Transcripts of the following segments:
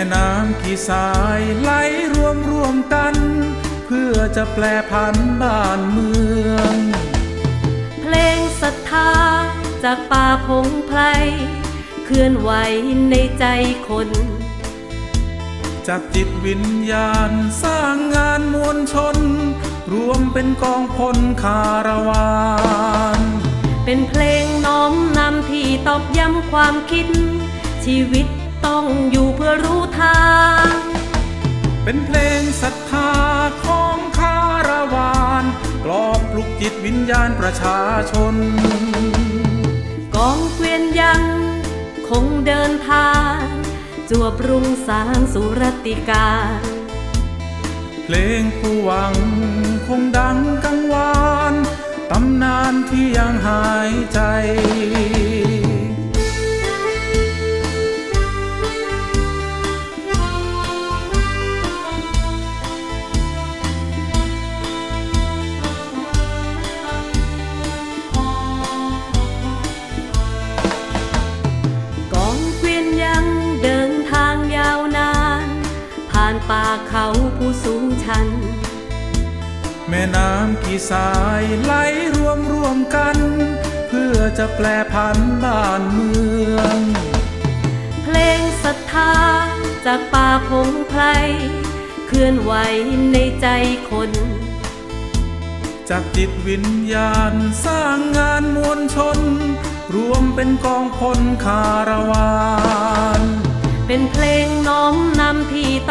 ม่น้ำกี่สายไหลรวมรวมกัน เพื่อจะแปลพันธุ์บ้านเมือง เพลงศรัทธาจากป่าพงไพรเคลื่อนไหวในใจคน จากจิตวิญญาณสร้างงานมวลชน รวมเป็นกองพลคาราวาน เป็นเพลงน้อมนำที่ตอกย้ำความคิด ชีวิตต้องอยู่เพื่อรู้ทาง เป็นเพลงศรัทธาของคาราวานกลอบปลุกจิตวิญญาณประชาชน กองเกวียนยังคงเดินทาง จวบรุงสร้างสุรติการเพลงผู้หวังคงดังกังวาน ตำนานที่ยังหายใจ ป่าเขาผู้สูงชัน แม่น้ำกี่สายไหลรวมรวมกัน เพื่อจะแปลพันธุ์บ้านเมือง เพลงศรัทธาจากป่าพงไพรเคลื่อนไหวในใจคน จากจิตวิญญาณสร้างงานมวลชน รวมเป็นกองพลคาราวานเป็น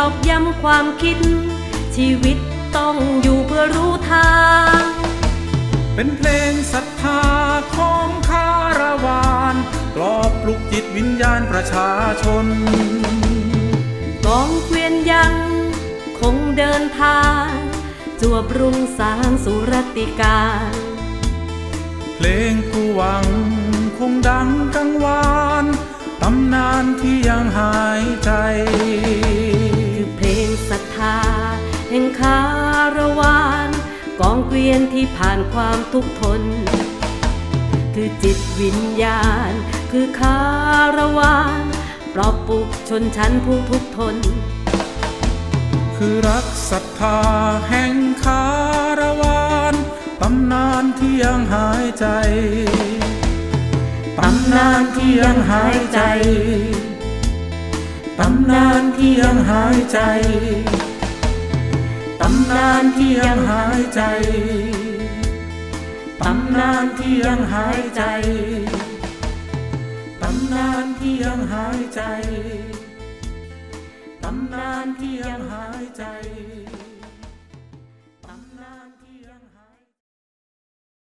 อกย้ำความคิด ชีวิตต้องอยู่เพื่อรู้ทาง เป็นเพลงศรัทธาของคาราวานกลอบปลุกจิตวิญญาณประชาชนกองเกวียนยังคงเดินทาง จวบรุงสร้างสุรติการเพลงผู้หวังคงดังกังวาน ตำนานที่ยังหายใจ แห่งคารวานกองเกวียนที่ผ่านความทุกข์ทน คือจิตวิญญาณ คือคารวานปลอบปลุกชนชั้นผู้ทุกข์ทน คือรักศรัทธาแห่งคาราวานตำนานที่ยังหายใจตำนานที่ยังหายใจตำนานที่ยังหายใจ ตำนานที่ยังหายใจ ตำนานที่ยังหายใจ ตำนานที่ยังหายใจ ตำนานที่ยังหายใจ